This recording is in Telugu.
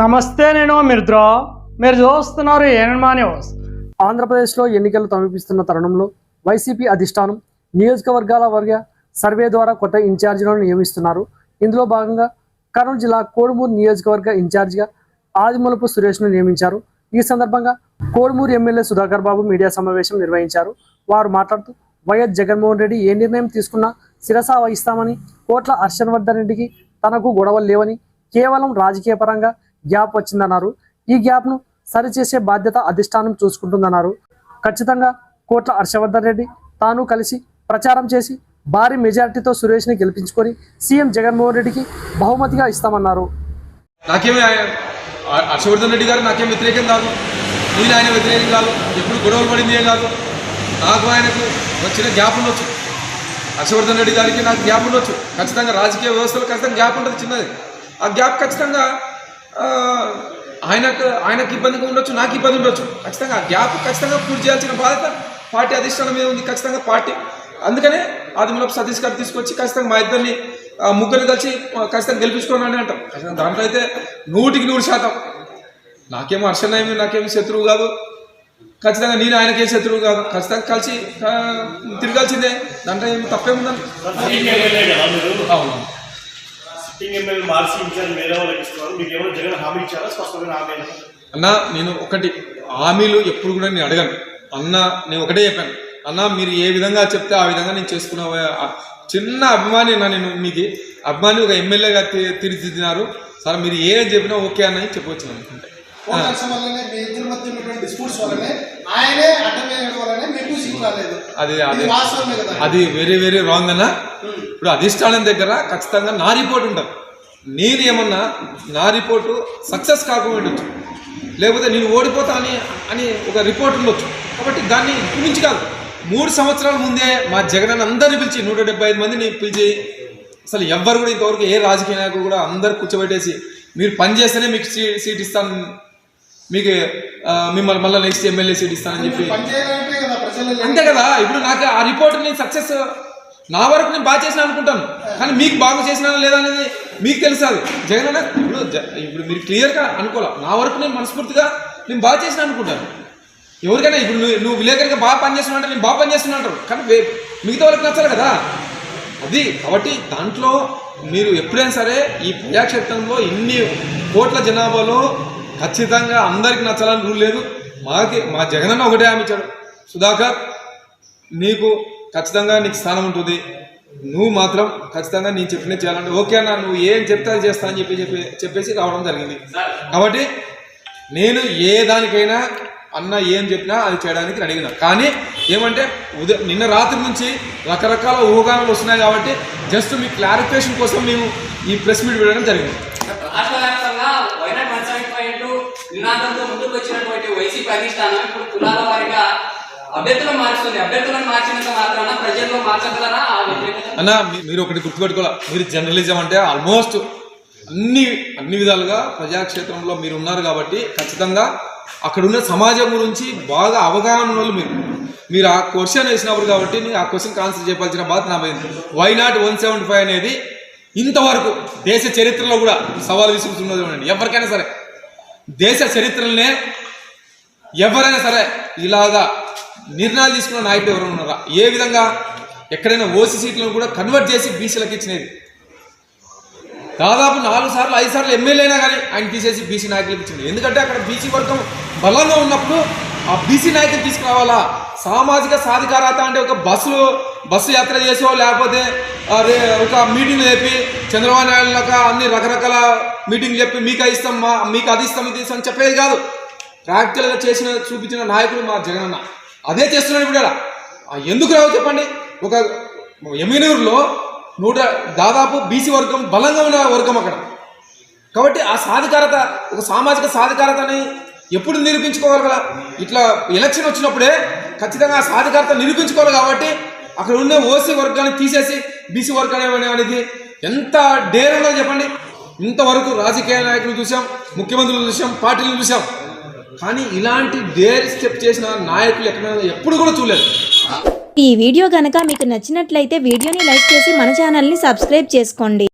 నమస్తే నేను మిత్రో మీరు చూస్తున్నారు ఏనమా న్యూస్ ఆంధ్రప్రదేశ్లో ఎన్నికలు సమీపిస్తున్న తరుణంలో వైసీపీ అధిష్టానం నియోజకవర్గాల వర్గ సర్వే ద్వారా కొత్త ఇన్ఛార్జీలను నియమిస్తున్నారు. ఇందులో భాగంగా కర్నూలు జిల్లా కోడుమూరు నియోజకవర్గ ఇన్ఛార్జిగా ఆదిమూలపు సురేష్ను నియమించారు. ఈ సందర్భంగా కోడుమూరు ఎమ్మెల్యే సుధాకర్ బాబు మీడియా సమావేశం నిర్వహించారు. వారు మాట్లాడుతూ వైఎస్ జగన్మోహన్ రెడ్డి ఏ నిర్ణయం తీసుకున్నా శిరసా వహిస్తామని కోట్ల హర్షవర్ధన్ రెడ్డికి తనకు గొడవలు లేవని కేవలం రాజకీయ పరంగా గ్యాప్ వచ్చిందన్నారు. ఈ గ్యాప్ను సరిచేసే బాధ్యత అధిష్టానం చూసుకుంటుందన్నారు. ఖచ్చితంగా కోట్ల హర్షవర్ధన్ రెడ్డి తాను కలిసి ప్రచారం చేసి భారీ మెజారిటీతో సురేష్ని గెలిపించుకొని సీఎం జగన్మోహన్ రెడ్డికి బహుమతిగా ఇస్తామన్నారు. నాకేమి హర్షవర్ధన్ రెడ్డి గారు నాకేం వ్యతిరేకం కాదు. నేను ఆయన వ్యతిరేకం కాదు. ఎప్పుడు గొడవలు పడింది ఏం కాదు. నాకు ఆయనకు వచ్చిన గ్యాప్ ఉండొచ్చు. హర్షవర్ధన్ రెడ్డి గారికి నాకు గ్యాప్ ఉండొచ్చు. ఖచ్చితంగా రాజకీయ వ్యవస్థలో ఖచ్చితంగా గ్యాప్ ఉంటుంది చిన్నది. ఆ గ్యాప్ ఖచ్చితంగా ఆయనకు ఆయనకు ఇబ్బందిగా ఉండొచ్చు నాకు ఇబ్బంది ఉండొచ్చు. ఖచ్చితంగా ఆ గ్యాప్ ఖచ్చితంగా పూర్తి చేయాల్సిన బాధ్యత పార్టీ అధిష్టానం మీద ఉంది ఖచ్చితంగా పార్టీ. అందుకనే ఆదిమూలపు సతీష్ గారు తీసుకొచ్చి ఖచ్చితంగా మా ఇద్దరిని ఆ, ముగ్గురిని కలిసి ఖచ్చితంగా గెలిపించుకోవాలని అంటాం. ఖచ్చితంగా దాంట్లో అయితే నూటికి నూరు శాతం. నాకేమో హర్షణయ్య నాకేమో శత్రువు కాదు. ఖచ్చితంగా నేను ఆయనకే శత్రువు కాదు. ఖచ్చితంగా కలిసి తిరగాల్సిందే. దాంట్లో ఏమి తప్పేముందని అవును. సిట్టింగ్ ఎమ్మెల్యే మార్చి ఇన్ఛార్జ్ వేరే వాళ్ళకి ఇస్తున్నారు. మీకు ఏమైనా జగన్ హామీ ఇచ్చారా? స్పష్టమైన హామీ? అన్న నేను ఒకటి హామీలు ఎప్పుడు కూడా నేను అడగను. అన్న నేను ఒకటే చెప్పాను. అన్న మీరు ఏ విధంగా చెప్తే ఆ విధంగా నేను చేసుకున్న చిన్న అభిమాని అన్న నేను మీకు. అభిమాని ఒక ఎమ్మెల్యేగా తీర్చిదిద్దినారు. సార్ మీరు ఏం చెప్పినా ఓకే అన్న చెప్పవచ్చు అనుకుంటే ఆయనే అడ్డం అది అది. అది వెరీ వెరీ రాంగ్ అన్న. ఇప్పుడు అధిష్టానం దగ్గర ఖచ్చితంగా నా రిపోర్ట్ ఉంటుంది. నేను ఏమన్నా నా రిపోర్టు సక్సెస్ కాకుండా ఉండొచ్చు. లేకపోతే నేను ఓడిపోతా అని అని ఒక రిపోర్ట్ ఉండొచ్చు. కాబట్టి దాన్ని నుంచి కాదు. మూడు సంవత్సరాల ముందే మా జగన్ అందరిని పిలిచి నూట డెబ్బై ఐదు మందిని పిలిచి అసలు ఎవ్వరు కూడా ఇంతవరకు ఏ రాజకీయ నాయకుడు కూడా అందరు కూర్చోబెట్టేసి మీరు పని చేస్తేనే మీకు సీట్ ఇస్తాను మీకు మిమ్మల్ని మళ్ళీ నెక్స్ట్ ఎమ్మెల్యే సీట్ ఇస్తానని చెప్పి. అంతే కదా ఇప్పుడు నాకు ఆ రిపోర్ట్ నేను సక్సెస్ నా వరకు నేను బాగా చేసిన అనుకుంటాను. కానీ మీకు బాగా చేసినా లేదా అనేది మీకు తెలుసు అది జగన్ అన్న ఇప్పుడు ఇప్పుడు మీరు క్లియర్గా అనుకోవాలి? నా వరకు నేను మనస్ఫూర్తిగా నేను బాగా చేసిన అనుకుంటాను. ఎవరికైనా ఇప్పుడు నువ్వు నువ్వు విలేకరిగా బాగా పనిచేస్తున్నా అంటే నేను బాగా పనిచేస్తున్నా అంటారు. కానీ మిగతా వాళ్ళకి నచ్చాలి కదా. అది కాబట్టి దాంట్లో మీరు ఎప్పుడైనా సరే ఈ ప్రజాక్షేత్రంలో ఇన్ని కోట్ల జనాభాలో ఖచ్చితంగా అందరికి నచ్చాలని రూల్ లేదు. మాకి మా జగనన్న ఒకటే హామీ ఇచ్చాడు. సుధాకర్ నీకు ఖచ్చితంగా నీకు స్థానం ఉంటుంది. నువ్వు మాత్రం ఖచ్చితంగా నేను చెప్పినది చేయాలంటే ఓకే అన్న నువ్వు ఏం చెప్తే అది చేస్తా అని చెప్పి చెప్పి చెప్పేసి రావడం జరిగింది. కాబట్టి నేను ఏ దానికైనా అన్న ఏం చెప్పినా అది చేయడానికి అడిగిన కానీ ఏమంటే ఉదయం నిన్న రాత్రి నుంచి రకరకాల ఊహాగానాలు వస్తున్నాయి కాబట్టి జస్ట్ మీ క్లారిఫికేషన్ కోసం మేము ఈ ప్రెస్ మీట్ పెట్టడం జరిగింది రాష్ట్ర వ్యాప్తంగా వైనాడు వన్ సెవెంటీ ఫైవ్ నినాదంతో ముందుకు వచ్చినటువంటి వైసీపీ అధిష్టానం ఇప్పుడు కులాల వారిగా అభ్యర్థులను మార్చుతుంది అభ్యర్థులను మార్చినంత మాత్రాన ప్రజల్లో మార్చగలరా? అన్న మీరు ఒకటి గుర్తుపెట్టుకోవాలి? మీరు జర్నలిజం అంటే ఆల్మోస్ట్ అన్ని అన్ని విధాలుగా ప్రజాక్షేత్రంలో మీరు ఉన్నారు కాబట్టి ఖచ్చితంగా అక్కడ ఉన్న సమాజం గురించి బాగా అవగాహన వాళ్ళు మీరు. మీరు ఆ క్వశ్చన్ వేసినప్పుడు కాబట్టి నేను ఆ క్వశ్చన్ ఆన్సర్ చెప్పాల్సిన బాధ నా పోయింది why not one seventy five అనేది ఇంతవరకు దేశ చరిత్రలో కూడా సవాల్ విసురుతున్నది చూడండి. ఎవరికైనా సరే. దేశ చరిత్రలనే ఎవరైనా సరే ఇలాగా నిర్ణయాలు తీసుకున్న నాయకుడు ఎవరైనా ఉన్నారా? ఏ విధంగా ఎక్కడైనా ఓసీ సీట్లను కూడా కన్వర్ట్ చేసి బీసీలకు ఇచ్చినది? దాదాపు నాలుగు సార్లు ఐదు సార్లు ఎమ్మెల్యేనా కానీ ఆయన తీసేసి బీసీ నాయకులకు ఇచ్చింది. ఎందుకంటే అక్కడ బీసీ వర్గం బలంగా ఉన్నప్పుడు ఆ బీసీ నాయకులు తీసుకురావాలా? సామాజిక సాధికారత అంటే ఒక బస్సులో బస్సు యాత్ర చేసో లేకపోతే అదే ఒక మీటింగ్ చెప్పి చంద్రబాబు నాయుడు లాగా అన్ని రకరకాల మీటింగ్ చెప్పి మీకు ఇస్తాం మా మీకు అది ఇస్తాం ఇది ఇస్తాం అని చెప్పేది కాదు. ప్రాక్టికల్గా చేసిన చూపించిన నాయకుడు మా జగనన్న. అదే చేస్తున్నాడు ఇప్పుడు ఎందుకు రావు చెప్పండి? ఒక ఎమ్మెనూరులో నూట దాదాపు బీసీ వర్గం బలంగా ఉన్న వర్గం అక్కడ. కాబట్టి ఆ సాధికారత ఒక సామాజిక సాధికారతని ఎప్పుడు నిరూపించుకోగలగల ఇట్లా ఎలక్షన్ వచ్చినప్పుడే ఖచ్చితంగా ఆ సాధికారత నిరూపించుకోవాలి కాబట్టి అక్కడ ఉన్న ఓసీ వర్గాన్ని తీసేసి బీసీ వర్గాన్ని అనేది ఎంత డేర్ చెప్పండి. ఇంతవరకు రాజకీయ నాయకులు చూసాం ముఖ్యమంత్రులు చూసాం పార్టీలు చూసాం కానీ ఇలాంటి డేర్ స్టెప్ చేసిన నాయకులు ఎక్కడ ఎప్పుడు కూడా చూడలేదు. ఈ వీడియో కనుక మీకు నచ్చినట్లయితే వీడియోని లైక్ చేసి మన ఛానల్ని సబ్స్క్రైబ్ చేసుకోండి.